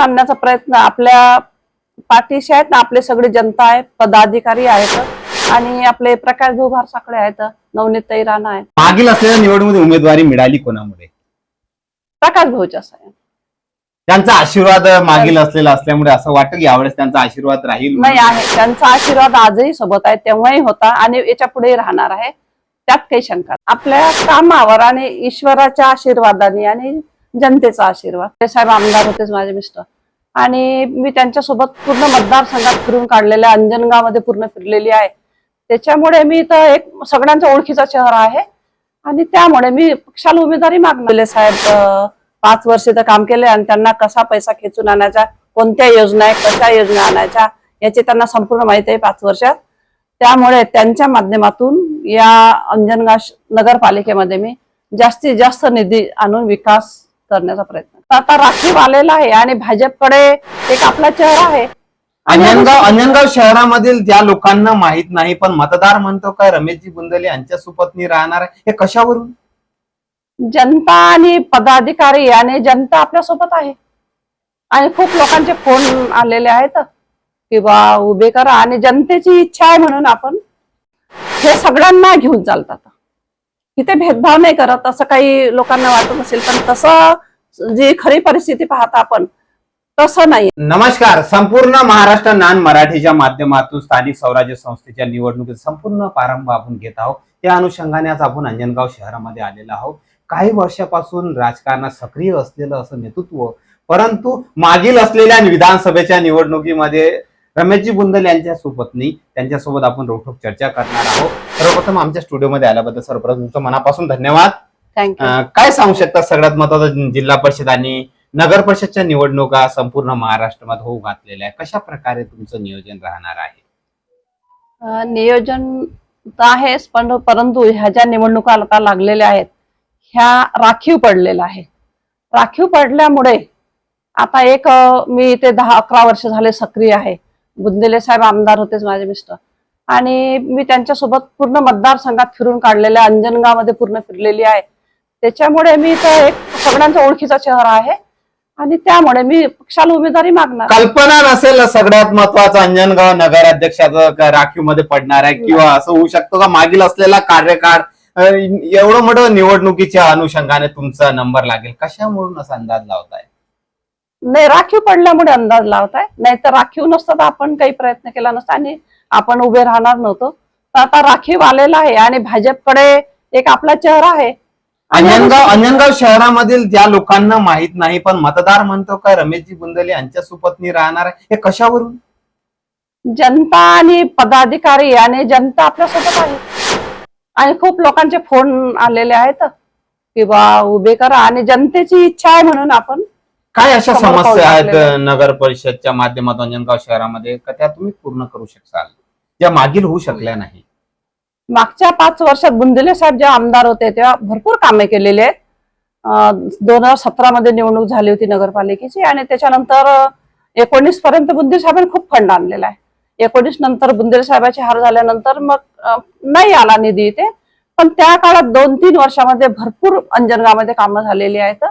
आणण्याचा प्रयत्न आपल्या पाठीशी आहेत ना आपले सगळे जनता आहे पदाधिकारी आहेत आणि आपले प्रकाश भाऊ साकडे आहेत नवनीत ताई राणा आहे मागील असलेल्या निवडणुकीत उमेदवारी मिळाली कोणामुळे? प्रकाश भाऊच्या साहेब त्यांचा आशीर्वाद मागील असलेला असल्यामुळे असं वाटतं की यावेळेस त्यांचा आशीर्वाद राहील नाही आहे. त्यांचा आशीर्वाद आजही सोबत आहे तेव्हाही होता आणि याच्या पुढेही राहणार आहे. त्यात काही शंका. आपल्या कामावर आणि ईश्वराच्या आशीर्वादाने आणि जनतेचा आशीर्वाद. साहेब आमदार होतेच माझे मिस्टर. आणि मी त्यांच्यासोबत पूर्ण मतदारसंघात फिरून काढलेल्या अंजनगावमध्ये पूर्ण फिरलेली आहे. त्याच्यामुळे मी तर एक सगळ्यांचा ओळखीचा चेहरा आहे. आणि त्यामुळे मी पक्षाला उमेदवारी मागलेले साहेब. पाच वर्ष तर काम केले आणि त्यांना कसा पैसा खेचून आणायचा कोणत्या योजना आहे कशा योजना आणायच्या याची त्यांना संपूर्ण माहिती आहे पाच वर्षात त्यामुळे त्यांच्या माध्यमातून या अंजनगाव नगरपालिकेमध्ये मी जास्तीत जास्त निधी आणून विकास करण्याचा प्रयत्न आता राखीव आलेला आहे आणि भाजपकडे एक आपला चेहरा आहे. अंजनगाव अंजनगाव शहरामधील ज्या लोकांना माहीत नाही पण मतदार म्हणतो काय रमेशजी बुंदले यांच्या सुपत्नी राहणार आहे? हे कशावरून? जनता आणि पदाधिकारी आणि जनता आपल्यासोबत आहे. आणि खूप लोकांचे फोन आलेले आहेत की बा उभे करा. आणि जनतेची इच्छा आहे म्हणून आपण हे सगळ्यांना घेऊन चालतात. इथे भेदभाव नाही करत असं काही लोकांना वाटत असेल पण तसं जी खरी परिस्थिती पाहता आपण तसं नाही. नमस्कार संपूर्ण महाराष्ट्र नान मराठीच्या माध्यमातून स्थानिक स्वराज्य संस्थेच्या निवडणुकीत संपूर्ण प्रारंभ आपण घेत आहोत. त्या अनुषंगाने आज आपण अंजनगाव शहरामध्ये आलेलो आहोत. काही वर्षापासून राजकारणात सक्रिय असलेलं असं नेतृत्व परंतु मागील असलेल्या विधानसभेच्या निवडणुकीमध्ये रमेशजी बुंदल यांच्या सुपत्नी त्यांच्यासोबत आपण रोखोक चर्चा करणार आहोत. सर्वप्रथम आमच्या स्टुडिओमध्ये आल्याबद्दल सर्वप्रथम तुमचं मनापासून धन्यवाद. अं, काय सांगू शकता? सगळ्यात महत्वाचं जिल्हा परिषद आणि नगर परिषदच्या निवडणुका संपूर्ण महाराष्ट्रामध्ये होऊ घातलेल्या आहे कशा प्रकारे तुमचं नियोजन राहणार आहे? अं, नियोजन तर आहेच पण परंतु ह्या ज्या निवडणुका आता लागलेल्या आहेत ह्या राखीव पडलेल्या आहे राखीव पडल्यामुळे आता एक अं, मी इथे दहा अकरा वर्ष झाले सक्रिय आहे. बुंदेले साहेब आमदार होतेच माझे मिस्टर. आणि मी त्यांच्यासोबत पूर्ण मतदारसंघात फिरून काढलेल्या अंजनगावमध्ये पूर्ण फिरलेली आहे. त्याच्यामुळे मी तर एक सगळ्यांचा ओळखीचा चेहरा आहे. आणि त्यामुळे मी पक्षाला उमेदवारी मागणार. कल्पना नसेल सगळ्यात महत्वाचं अंजनगाव नगराध्यक्षाचं राखीवमध्ये पडणार आहे किंवा असं होऊ शकतो का? मागील असलेला कार्यकाळ एवढं मोठं निवडणुकीच्या अनुषंगाने तुमचा नंबर लागेल. कशामुळून असा अंदाज लावताय? नाही राखीव पडल्यामुळे अंदाज लावताय. नाही तर राखीव नसतं तर आपण काही प्रयत्न केला नसता आणि आपण उभे राहणार नव्हतो. तर आता राखीव आलेला आहे आणि भाजपकडे एक आपला चेहरा आहे. अंजनगाव अंजनगाव शहरामधील ज्या लोकांना माहीत नाही पण मतदार म्हणतो काय रमेशजी बुंदले यांच्या सुपत्नी राहणार आहे. हे कशावरून? जनता आणि पदाधिकारी आणि जनता आपल्यासोबत आहे. आणि खूप लोकांचे फोन आलेले आहेत. की बा उभे करा आणि जनतेची इच्छा आहे म्हणून आपण काय अशा समोर पाऊल समस्या आहेत टाकलेलं. नगर परिषदच्या माध्यमातून अंजनगाव शहरामध्ये? का त्या तुम्ही पूर्ण करू शकाल ज्या मागील होऊ शकल्या नाही. मागच्या पाच वर्षात बुंदेले साहेब जेव्हा आमदार होते तेव्हा भरपूर कामे केलेली आहेत. दोन हजार सतरा मध्ये निवडणूक झाली होती नगरपालिकेची आणि त्याच्यानंतर एकोणीस पर्यंत बुंदे साहेबांनी खूप फंड आणलेला आहे. एकोणीस नंतर बुंदेले साहेबाचे हार झाल्यानंतर मग अं, नाही आला निधी इथे. पण त्या काळात दोन तीन वर्षामध्ये भरपूर अंजनगावमध्ये कामं झालेली आहेत.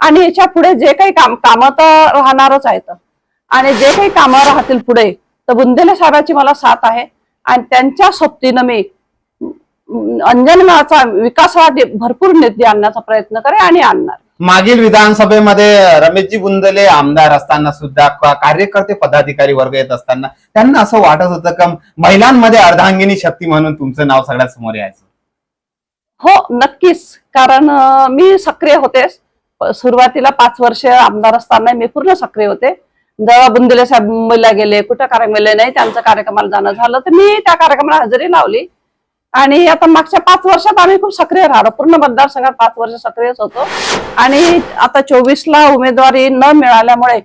आणि याच्यापुढे जे काही काम कामं तर राहणारच आहेत. आणि जे काही कामं राहतील पुढे तर बुंदेले साहेबाची मला साथ आहे. आणि त्यांच्या सोबतीनं मी अंजनगावचा विकासासाठी भरपूर निधी आणण्याचा प्रयत्न करे आणि आणणार. मागील विधानसभेमध्ये रमेशजी बुंदले आमदार असताना सुद्धा कार्यकर्ते पदाधिकारी वर्ग येत असताना त्यांना असं वाटत होतं का महिलांमध्ये अर्धांगिनी शक्ती म्हणून तुमचं नाव सगळ्यात समोर यायचं? हो नक्कीच. कारण मी सक्रिय होते प- सुरुवातीला पाच वर्ष आमदार असताना मी पूर्ण सक्रिय होते. जेव्हा बुंदिले साहेब मुंबईला गेले कुठं कार्यक्रमाला नाही त्यांचं कार्यक्रमाला जाणं झालं तर मी त्या कार्यक्रमाला हजेरी लावली. आणि आता मागच्या पाच वर्षात आम्ही खूप सक्रिय राहिलो. पूर्ण मतदारसंघात पाच वर्ष सक्रियच होतो. आणि आता चोवीसला उमेदवारी न मिळाल्यामुळे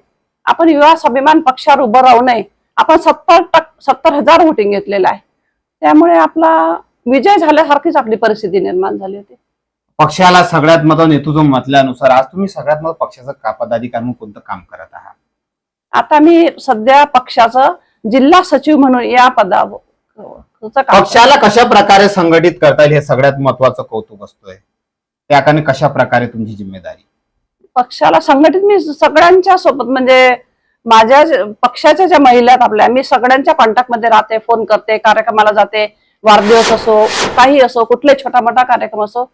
आपण युवा स्वाभिमान पक्षावर उभं राहू नये. आपण सत्तर टक सत्तर हजार वोटिंग घेतलेलं आहे. त्यामुळे आपला विजय झाल्यासारखीच आपली परिस्थिती निर्माण झाली होती. पक्षाला सगळ्यात महत्त्व नेतृत्व म्हटल्यानुसार आज तुम्ही सगळ्यात महत्त्व पक्षाचं का पदाधिकारी म्हणून कोणतं काम करत आहात? आता मी सध्या पक्षाचं जिल्हा सचिव म्हणून या काम पक्षाला कशा प्रकारे संघटित करता येईल हे सगळ्यात महत्वाचं कौतुक असतोय. त्या कारणे कशा प्रकारे तुमची जिम्मेदारी? पक्षाला संघटित मी सगळ्यांच्या सोबत म्हणजे माझ्या पक्षाच्या ज्या महिला आपल्या मी सगळ्यांच्या कॉन्टॅक्टमध्ये राहते फोन करते कार्यक्रमाला जाते वाढदिवस असो काही असो कुठले छोटा मोठा कार्यक्रम असो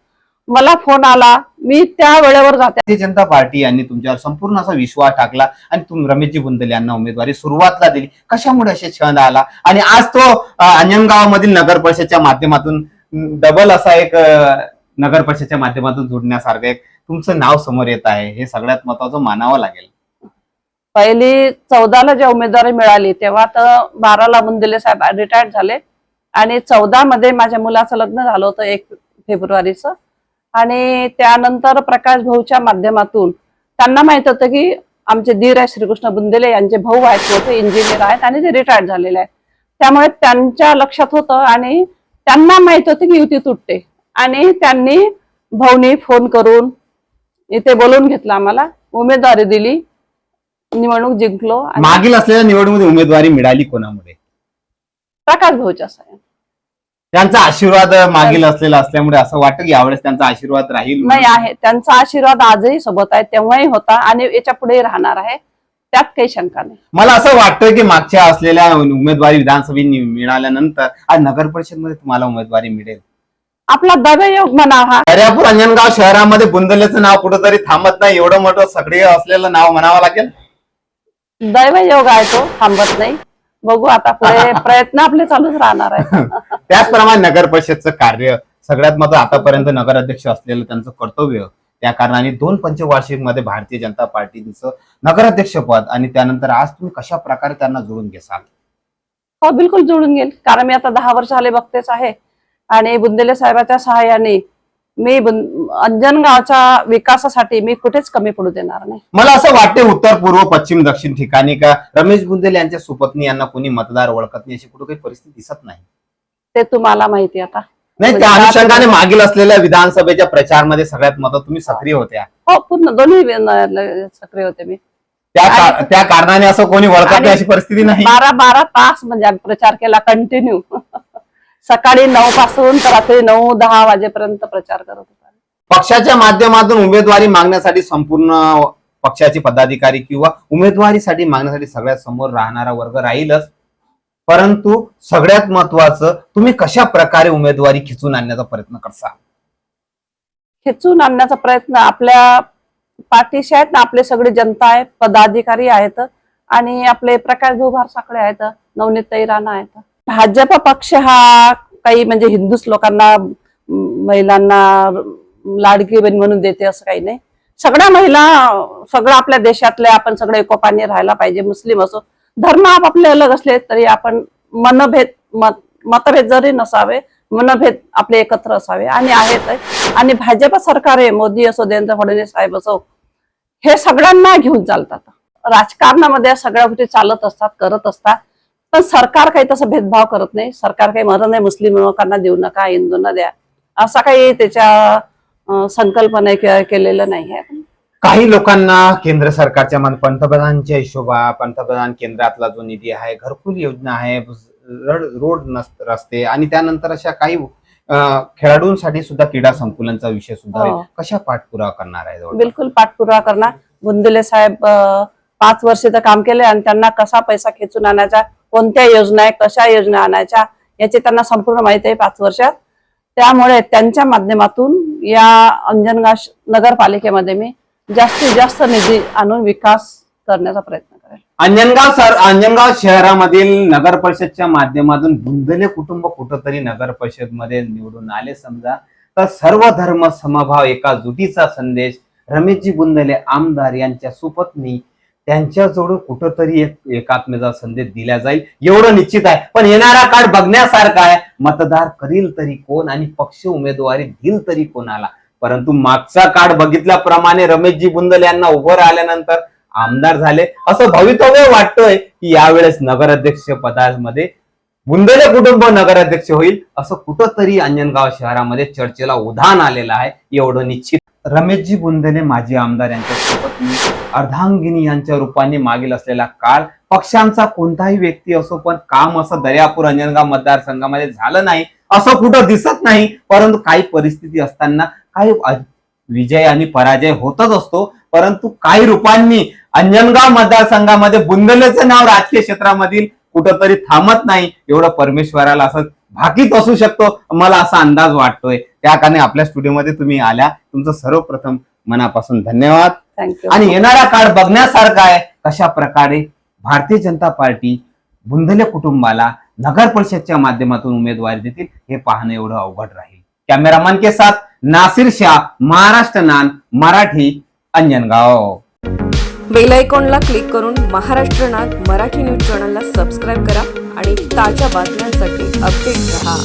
मला फोन आला मी त्या वेळेवर जाते. भारतीय जनता पार्टी यांनी तुमच्यावर संपूर्ण असा विश्वास टाकला आणि तुम रमेशजी बुंदल यांना उमेदवारी सुरुवातला दिली. कशामुळे असे छंद आला? आणि आज तो अं, अंजनगावामधील नगर परिषदच्या माध्यमातून डबल असा एक नगर परिषदच्या माध्यमातून जोडण्यासारखं एक तुमचं नाव समोर येत आहे. हे सगळ्यात महत्वाचं मानावं लागेल. पहिली चौदाला जेव्हा उमेदवारी मिळाली तेव्हा तर बाराला बुंदेले साहेब रिटायर्ड झाले. आणि चौदा मध्ये माझ्या मुलाचं लग्न झालं होतं एक फेब्रुवारीचं. आणि त्यानंतर प्रकाश भाऊच्या माध्यमातून त्यांना माहीत होतं की आमचे धीर आहे श्रीकृष्ण बुंदेले यांचे भाऊ आहेत मोठे इंजिनियर आहेत आणि ते रिटायर्ड झालेले आहेत. त्यामुळे त्यांच्या लक्षात होतं आणि त्यांना माहीत होतं की युती तुटते. आणि त्यांनी भाऊनी फोन करून इथे बोलवून घेतलं आम्हाला उमेदवारी दिली निवडणूक जिंकलो मागील असलेल्या निवडणुकीत उमेदवारी मिळाली कोणामुळे प्रकाश भाऊच्या साहेब त्यांचा आशीर्वाद मागील असलेला असल्यामुळे असं वाटतं की यावेळेस त्यांचा आशीर्वाद राहील नाही आहे. त्यांचा आशीर्वाद आजही सोबत आहे. तेव्हाही होता आणि याच्यापुढे राहणार आहे. त्यात काही शंका नाही. मला असं वाटतं की मागच्या असलेल्या उमेदवारी विधानसभेत मिळाल्यानंतर आज नगर परिषदमध्ये तुम्हाला उमेदवारी मिळेल. आपला दव्ययोग म्हणा हा. दर्यापूर अंजनगाव शहरामध्ये बुंदलेचं नाव कुठंतरी थांबत नाही. एवढं मोठं सक्रिय असलेलं नाव म्हणावं लागेल. दैवयोग आहे तो थांबत नाही. बघू आता पुढे प्रयत्न आपले चालूच राहणार आहे त्याचप्रमाणे नगर परिषदचं कार्य सगळ्यात महत्त्व आतापर्यंत नगराध्यक्ष असलेलं त्यांचं कर्तव्य त्या कारणाने दोन पंचवार्षिकमध्ये भारतीय जनता पार्टीचं नगराध्यक्ष पद आणि त्यानंतर आज तुम्ही कशा प्रकारे त्यांना जोडून घेसाल? हो बिलकुल जुळून गेल कारण मी आता दहा वर्ष झाले बघतेच आहे. आणि बुंदेले साहेबाच्या सहाय्याने मी बुं- अंजनगावच्या विकासासाठी मी कुठेच कमी पडू देणार नाही. मला असं वाटते उत्तर पूर्व पश्चिम दक्षिण ठिकाणी का रमेश बुंदेल यांच्या सुपत्नी यांना कोणी मतदार ओळखत नाही अशी कुठे काही परिस्थिती दिसत नाही. ते तुम्हाला माहिती आता. नाही त्या अनुषंगाने मागील असलेल्या विधानसभेच्या प्रचारमध्ये सगळ्यात महत्त्व तुम्ही सक्रिय होत्या. हो पूर्ण दोन्ही न- सक्रिय होते मी. त्या का- त्या कारणाने असं कोणी ओळखत नाही अशी परिस्थिती नाही. बारा बारा तास म्हणजे आम्ही प्रचार केला कंटिन्यू सकाळी नऊ पासून तर रात्री नऊ दहा वाजेपर्यंत प्रचार करत होता पक्षाच्या माध्यमातून उमेदवारी मागण्यासाठी संपूर्ण पक्षाचे पदाधिकारी किंवा उमेदवारीसाठी मागण्यासाठी सगळ्यात समोर राहणारा वर्ग राहीलच. परंतु सगळ्यात महत्वाचं तुम्ही कशा प्रकारे उमेदवारी खिचून आणण्याचा प्रयत्न करता? खेचून आणण्याचा प्रयत्न आपल्या पाठीशी आहेत ना आपले सगळे जनता आहेत पदाधिकारी आहेत आणि आपले प्रकाश भूभार साकडे आहेत नवनीत ताई राणा आहेत. भाजप पक्ष हा काही म्हणजे हिंदूच लोकांना महिलांना लाडकी बहीण म्हणून देते असं काही नाही. सगळ्या महिला सगळं आपल्या देशातल्या आपण सगळे एकोपाने राहायला पाहिजे मुस्लिम असो धर्म आपापले अलग असले तरी आपण मनभेद मत मतभेद जरी नसावे मनभेद आपले एकत्र असावे. आणि आहेत. आणि भाजप सरकार आहे मोदी असो देवेंद्र फडणवीस साहेब असो हे सगळ्यांना घेऊन चालतात. राजकारणामध्ये सगळ्या गोष्टी चालत असतात करत असतात. पण सरकार काही तसं भेदभाव करत नाही. सरकार काही मरण नाही मुस्लिम लोकांना देऊ नका हिंदूंना द्या. असा काही त्याच्या संकल्पना केलेलं नाही आहे. काही लोकांना केंद्र सरकारच्या मान पंतप्रधानच्या हिशोबा पंतप्रधान केंद्रातला जो निधी आहे घरकुल योजना आहे रड- रस्ते आणि त्यानंतर अशा काही खेळाडूंसाठी सुद्धा क्रीडा संकुलनचा विषय सुद्धा. हो. कशा पाठपुरावा करणार आहे? बिलकुल पाठपुरावा करणार बुंदेले साहेब पाच वर्ष तर काम केले आणि त्यांना कसा पैसा खेचून आणायचा कोणत्या योजना आहे कशा योजना आणायच्या याची त्यांना संपूर्ण माहिती आहे पाच वर्षात त्यामुळे त्यांच्या माध्यमातून या अंजनगाव नगरपालिकेमध्ये मी जास्तीत जास्त निधी आणून विकास करण्याचा प्रयत्न करेल. अंजनगाव सर अंजनगाव शहरामधील नगर परिषदच्या माध्यमातून बुंदले कुटुंब कुठंतरी नगर परिषदमध्ये निवडून आले समजा. तर सर्व धर्म समभाव एका जुटीचा संदेश. रमेशजी बुंदले आमदार यांच्या सुपत्नी त्यांच्याजवळ कुठंतरी एक एकात्मेचा संदेश दिला जाईल. एवढं निश्चित आहे. पण येणारा काळ बघण्यासारखा आहे. मतदार करील तरी कोण आणि पक्ष उमेदवारी देईल तरी कोणाला? परंतु मागचा काळ बघितल्याप्रमाणे रमेशजी बुंदल यांना उभं राहिल्यानंतर आमदार झाले. असं भवितव्य वाटतोय की यावेळेस नगराध्यक्ष पदामध्ये बुंदले कुटुंब नगराध्यक्ष होईल असं कुठंतरी अंजनगाव शहरामध्ये चर्चेला उधाण आलेलं आहे एवढं निश्चित. रमेशजी बुंदले माजी आमदार यांच्या पत्नी अर्धांगिनी यांच्या रूपाने मागील असलेला काळ पक्षांचा कोणताही व्यक्ती असो पण काम असं दर्यापूर अंजनगाव मतदारसंघामध्ये झालं नाही असं कुठं दिसत नाही परंतु काही परिस्थिती असताना काही विजय आणि पराजय होतच असतो परंतु काही रूपांनी अंजनगाव मतदारसंघामध्ये बुंदलेचं नाव राजकीय क्षेत्रामधील कुठंतरी थांबत नाही एवढं परमेश्वराला असं भाकीत असू शकतो मला असा अंदाज वाटतोय. त्या कारणे आपल्या स्टुडिओमध्ये तुम्ही आल्या. तुमचं सर्वप्रथम मनापासून धन्यवाद. थँक्यू आणि येणारा काळ बघण्यासारखा आहे कशा प्रकारे भारतीय जनता पार्टी बुंदले कुटुंबाला नगर परिषदच्या माध्यमातून उमेदवारी देतील हे पाहणं एवढं अवघड राहील. कॅमेरामन के साथ नासिर शाह महाराष्ट्र नान मराठी अंजनगाव बेल आयकॉनला क्लिक करून महाराष्ट्र नाद मराठी न्यूज चॅनलला सबस्क्राईब करा आणि ताज्या बातम्यांसाठी अपडेट रहा.